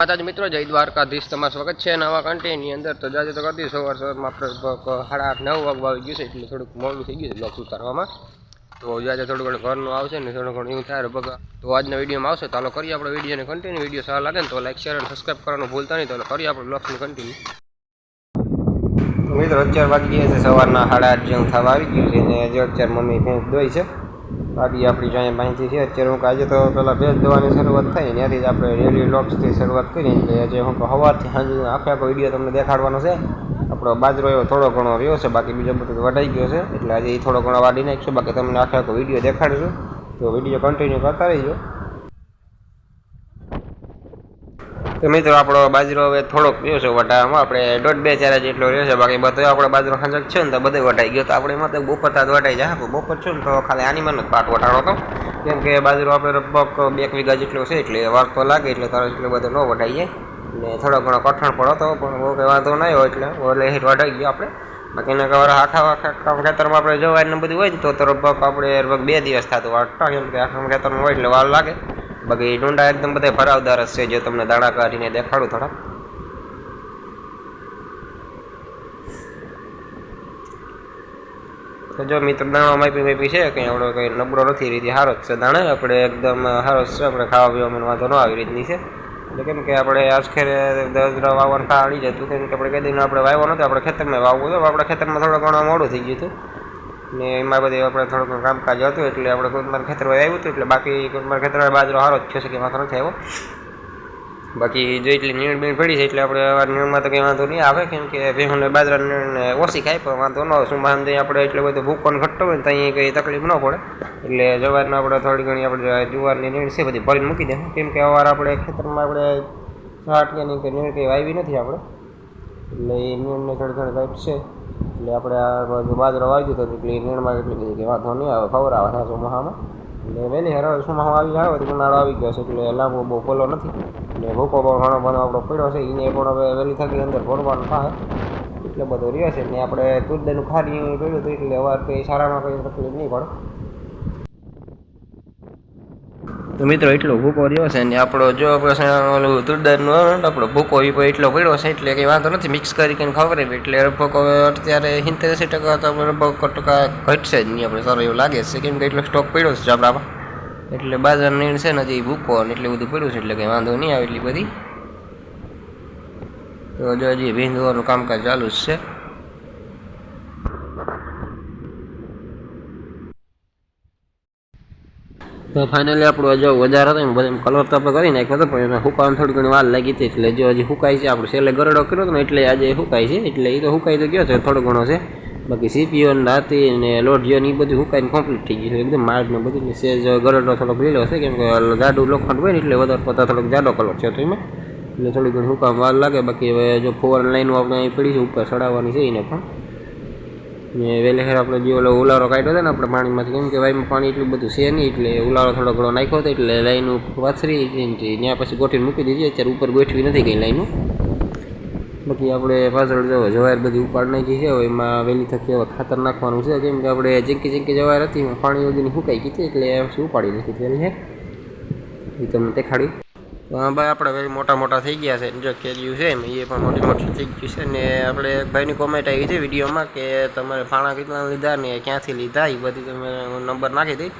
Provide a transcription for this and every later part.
માતાજી મિત્રો, જય દ્વારકાધીશ. તમારું સ્વાગત છે નવા કન્ટેન્ટની અંદર. તો જાજે તો કરતી સવાર સવારમાં સાડા આઠ, નવ વાગવા આવી ગયું છે, એટલે થોડુંક મોડું થઈ ગયું છે બ્લોગ ઉતારવામાં. તો જાજે થોડું ઘણું ઘરનું આવશે ને થોડું ઘણું એવું થાય. બગા તો આજના વિડીયોમાં આવશે. ચાલો કરીએ આપણે વિડીયોને કન્ટિન્યુ વીડિયો સારા લાગે ને તો લાઈક શેર અને સબસ્ક્રાઈબ કરવાનું ભૂલતા નહીં. તો કરીએ આપણે બ્લોગ્સનું કન્ટિન્યુ મિત્રો, અત્યારે વાગી ગયા છે સવારના સાડા આઠ જેવું થવા આવી ગયું છે. ને જે અત્યારે મમ્મી ભેંસ દોઈ છે. બાકી આપણી જ્યાં માહિતી છે. અત્યારે હું આજે તો પહેલાં ભેજ દવાની શરૂઆત થઈ. ત્યાંથી જ આપણે રેલી લોક્સથી શરૂઆત કરી એટલે આજે હું સવારથી સાંજે આખે આખો વીડિયો તમને દેખાડવાનો છે. આપણો બાજરો એવો થોડો ઘણો રહ્યો છે. બાકી બીજો બધું વઢાઈ ગયો છે. એટલે આજે એ થોડો ઘણો વાડી નાખીશું બાકી તમને આખે આખો વીડિયો દેખાડીશું. તો વીડિયો કન્ટિન્યુ કરતા રહીજો. તો મિત્રો, આપણો બાજરો હવે થોડોક રહ્યો છે વટાવામાં આપણે દોઢ બે ચાર જેટલો રહ્યો છે. બાકી બધો આપણો બાજરો ખાંજક છે ને તો બધો વટાઈ ગયો. તો આપણે એમાં તો બપોર થતા વટાઈ જાય. બપોર છે ને તો ખાલી આનીમાં જ પાટ વટાડો હતો. કેમ કે બાજરો આપણે લગભગ બે વીઘા જેટલો છે, એટલે વાર તો લાગે, એટલે તારો એટલો બધો ન વટાઈ જાય. ને થોડો ઘણો કઠણ પડો હતો, પણ બહુ કંઈ વાંધો નહીં હોય એટલે એટલે હેઠ વટાઈ ગયો આપણે. બાકી એના કવર આખા આખા ખેતરમાં આપણે જવાય ને બધું હોય ને તો લગભગ આપણે લગભગ બે દિવસ થતું. વાટતા કેમ કે આખા ખેતરમાં હોય એટલે વાર લાગે. બાકી ડુંડા એકદમ બધા ભરાવદાર છે, જે તમને દાણા કાઢીને દેખાડું થોડા તો જો મિત્ર, દાણો માપી માપી છે, કંઈ આપણો કંઈ નબળો નથી, રીતે સારો જ છે દાણા. આપણે એકદમ સારો છે, આપણે ખાવા પીવામાં વાંધો ન આવી રીતની છે. એટલે કેમ કે આપણે આજખેરે દસરા વાવવાનું ખા જતું, કેમ કે આપણે કઈ દિન આપણે વાવ્યો નહોતો, આપણે ખેતરમાં વાવવું હતું આપણે ખેતરમાં થોડું ઘણું મોડું થઈ ગયું હતું. ને એમાં બધી આપણે થોડુંક કામકાજ હતું, એટલે આપણે કોઈ ખેતર આવ્યું હતું, એટલે બાકી કોઈ ખેતર બાજરો સારો જ છે કે વાંધો નથી આવ્યો બાકી જો એટલી નીણ બીણ પડી છે, એટલે આપણે નીણમાં તો કંઈ વાંધો નહીં આવે, કેમ કે ભેહુને બાજરા નીણને ઓછી ખાય, પણ વાંધો ન આવે. સુમાં જઈ આપણે એટલો બધો ભૂકો ઘટતો હોય ને તો અહીં કંઈ તકલીફ ન પડે. એટલે જવારને આપણે થોડી ઘણી આપણે જુવારની નીણ છે, બધી ભરીને મૂકી દે. કેમ કે અવાર આપણે ખેતરમાં આપણે છાટિયાની કે નીણ કંઈ વાવી નથી આપણે. એટલે એ નીણને થોડી ઘણી ઘટ છે. એટલે આપણે આ બાજુ બાજરો વાવી દીધો એટલે એ નીણમાં એટલી બધી વાંધો નહીં આવે ફવરાવે છે ચોમાસામાં. એટલે વહેલી હરાવે ચોમાસું આવી આવે તો ઉનાળો આવી ગયો છે, એટલે લાંબો બહુ પોલો નથી. એટલે ભૂકો પણ ઘણો બધો આપણો પડ્યો છે એને પણ હવે વહેલી થકી અંદર ભરવાનું થાય. એટલે બધો રહ્યો છે, ને આપણે તુરદાનું ખારી પડ્યું હતું એટલે અવાર કંઈ સારામાં કંઈ તકલીફ નહીં પડે. તો મિત્રો એટલો ભૂકો રહ્યો છે ને આપણો જો આપણે ઓલું તુરદારનું આપણો ભૂકો એ એટલો પડ્યો છે એટલે કંઈ વાંધો નથી. મિક્સ કરી કરીને ખબર એટલે લગભગ અત્યારે સિત્તેરસી ટકા તો લગભગ ટકા ઘટશે જ નહીં આપણે. સારો એવું લાગે છે. કેમ કે એટલો સ્ટોક પડ્યો છે આપણા એટલે બાજારની છે ને હજી ભૂકો ને એટલે બધું પડ્યું છે એટલે કંઈ વાંધો નહીં આવે એટલી બધી. તો હજુ હજી ભીંધવાનું કામકાજ ચાલુ જ છે. તો ફાઇનલી આપણું જો વધારે હતો એમ બધા કલર તો આપણે કરી નાખ્યો હતો પણ એને હુકાવાનું થોડી ઘણી વાર લાગી હતી, એટલે જો હજી હુકાય છે, આપણે છેલ્લે ગરડો કર્યો હતો ને, એટલે આજે હુકાય છે, એટલે એ તો હુકાઈ તો ગયો છે, થોડો ઘણો છે. બાકી સીપીઓ ને રાતી ને લોઢિયો ને એ બધું હુકાઈને કમ્પ્લીટ થઈ ગયું છે, એકદમ માર્ગ ને બધું. સેજ ગરડો થોડોક લીલો છે, કેમ કે જાડું લોખંડ હોય ને, એટલે વધારે પડતા થોડોક જાડો કલર છે તો એમાં. એટલે થોડી ઘણી હુકામ વાર લાગે. બાકી હવે જો ફોર લાઈનો આપણે અહીં પડી છે, ઉપર ચડાવવાની છે એને પણ. ને વહેલે ખેર આપણે જે ઓલો ઉલારો કાઢ્યો હતો ને આપણે પાણીમાંથી, કેમ કે વાયમાં પાણી એટલું બધું છે નહીં, એટલે ઉલારો થોડો ઘણો નાખ્યો હતો, એટલે લાઈન વાછરી ત્યાં પછી ગોઠવીને મૂકી દીધી, અત્યારે ઉપર ગોઠવી નથી ગઈ લાઈનું. બાકી આપણે પાછળ જો જવાયર બધી ઉપાડ નાખી છે એમાં વહેલી થકી હવે ખાતર નાખવાનું છે, કેમ કે આપણે જીંકી જીંકી જવાયર હતી પાણી વગરની સુકાઈ ગઈ હતી, એટલે ઉપાડી નાખી વહેલી છે એ તમને દેખાડ્યું. તો હા ભાઈ, આપણે ભાઈ મોટા મોટા થઈ ગયા છે. જો કેરીયું છે એમ, એ પણ મોટી મોટી થઈ ગયું છે. ને આપણે ભાઈની કોમેન્ટ આવી છે વિડીયોમાં કે તમારે ફાણા કેટલા લીધા ને ક્યાંથી લીધા, એ બધી તમે નંબર નાખી દઈ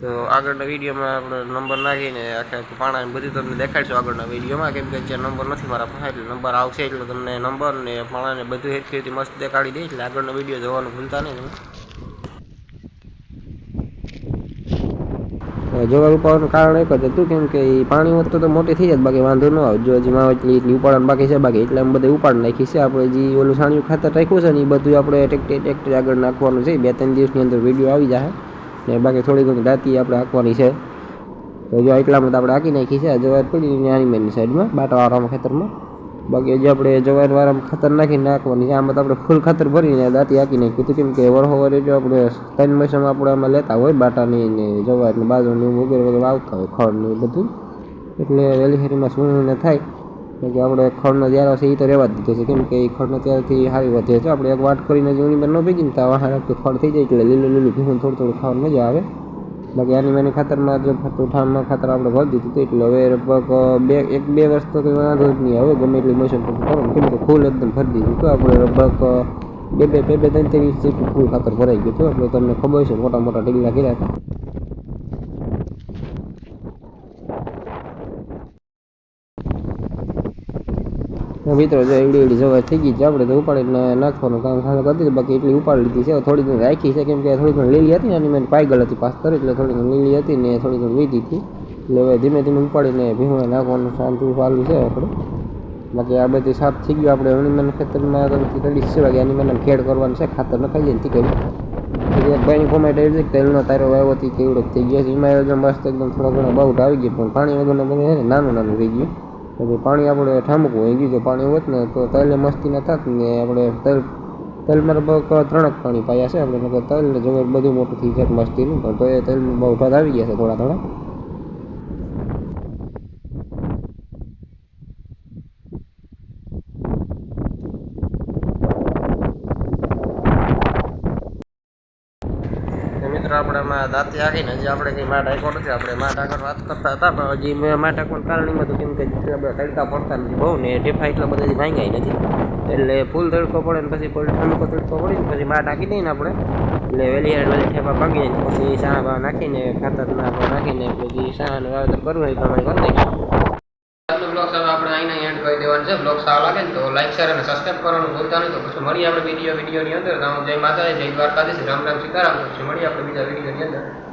તો આગળના વિડીયોમાં આપણે નંબર નાખીને આખા પાણા બધું તમને દેખાડશું આગળના વિડીયોમાં. કેમ કે અત્યારે નંબર નથી મારા પાસે, એટલે નંબર આવશે એટલે તમને નંબર ને પાણાને બધું હેરખેરથી મસ્ત દેખાડી દઈ એટલે આગળનો વીડિયો જોવાનું ભૂલતા નહીં તમે. જોવા ઉપાડવાનું કારણ એક જ હતું, કેમ કે એ પાણી હોત તો મોટી થઈ જાય બાકી વાંધો ન આવે. જો હજી માં એટલી એટલી ઉપાડવાનું બાકી છે, બાકી એટલે અમે બધું ઉપાડ નાખી છે. આપણે જે ઓલું સાણિયું ખાતર રાખ્યું છે ને એ બધું આપણે ટેક્ટર ટેક્ટર આગળ નાખવાનું છે. બે ત્રણ દિવસની અંદર વીડિયો આવી જાય ને બાકી થોડી ઘણી દાંતી આપણે હાંકવાની છે. તો જો એટલામાં તો આપણે હાંકી નાખી છે. જવાર પડી નાની મેની સાઈડમાં બાટાવાળામાં ખેતરમાં. બાકી હજી આપણે જવાર વાળામાં ખાતર નાખીને નાખવાની આમાં તો આપણે ફૂલ ખાતર ભરીને દાંતી હાકી નાખ્યું હતું કેમ કે વરહો વરે જો આપણે ત્રણ મૈસામાં આપણે આમાં લેતા હોય બાટાની ને જવારની બાજુની વગેરે વગેરે આવતા હોય ખડનું બધું. એટલે વહેલી હેરીમાં સૂણને થાય. કે આપણે ખડનો જ્યારે છે એ તો રહેવા જ દીધો છે. કેમ કે એ ખડનો ત્યારથી સારી વધે છે. આપણે એક વાટ કરીને જૂની પર ન ભેગી ને તો વાહાર ખડ થઈ જાય એટલે લીલું લીલું ભીહું થોડું થોડું ખાવાનું મજા આવે. બાકી આની માની ખાતરમાં જો ઠામમાં ખાતર આપણે ભરી દીધું હતું એટલે હવે લગભગ બે, એક, બે વર્ષ તો કંઈ વાંધો જ નહીં. હવે ગમે એટલી પછી કરો કેમ કે ફૂલ એકદમ ભરી દીધું હતું. આપણે લગભગ બે બે બે બે, ત્રણ ત્રણ ફૂલ ખાતર ભરાઈ ગયું હતું. એટલે તમને ખબર છે મોટા મોટા ઢીગલા કર્યા હતા. તો મિત્રો જો એવડી એવડી જવા થઈ ગઈ છે, આપણે તો ઉપાડીને નાખવાનું કામ ખાલી કરી દીધું, બાકી એટલી ઉપાડી લીધી છે. થોડી ઘણી રાખી છે, કેમ કે થોડી ઘણી લીલી હતી ને, એની મેં પાયગલ હતી પાસ્તર એટલે થોડી ઘણી લીલી હતી ને થોડી ઘણી વીધી હતી. એટલે હવે ધીમે ધીમે ઉપાડીને ભીમા નાખવાનું શાંતિ ચાલુ છે આપણે. બાકી આ બધી સાફ થઈ ગયું, આપણે હણીમાન ખેતરમાં તો રેડી છે વાગે આની મને ખેડ કરવાનું છે, ખાતર નખાઈ જાય ને તી એક ભાઈની કોમેન્ટ આવી છે તેલનો તારો આવ્યો હતી કેવડો થઈ ગયો છે. એમાં એકદમ મસ્ત એકદમ થોડો ઘણો બાઉટ આવી ગયો, પણ પાણી વગરનો બધું નાનું નાનું થઈ ગયું. એટલે પાણી આપણે ઠામકું હોય ગયું જો પાણી હોત ને, તો તલે મસ્તી ના થાત ને આપણે તલ, તલમાં લગભગ ત્રણક પાણી પાયા છે આપણે તલ ને બધું મોટું થઈ જાય મસ્તીનું, પણ તો એ તલમાં બહુ ભાત આવી ગયા છે થોડા થોડા. તો મિત્રો આપણે આમાં દાંતી હજી આપણે કંઈ માટ આંકો નથી. આપણે માટ આગળ વાત કરતા હતા, પણ હજી મેં માટ આંકવાનું કારણીમાં તો કેમ કે તડકા પડતા નથી બહુ, ને ઢેફા એટલા બધા ભાંગાય નથી. એટલે ફૂલ તડકો પડે ને પછી ઠંડકો તડકો પડે ને પછી માટ આંકી દઈએ ને આપણે. એટલે વહેલી હાર વહેલી ઠેપા ભાંગી જાય પછી સાણા નાખીને આપણે નાખીને, પછી સાણાનું વાવેતર કરવું હોય પ્રમાણે કરી નાખીશું. આપણે એન્ડ કરી દેવાનું છે. બ્લોગ સારો લાગે ને તો લાઈક શેર અને સબસ્ક્રાઈબ કરવાનું ભૂલતા નહીં. તો પછી મળીએ આપણે વીડિયો વિડીયોની અંદર. જય માતાજી, જય દ્વારકાધીશ. રામ રામ સીતારામ. પછી મળીએ આપણે બીજા વિડીયોની અંદર.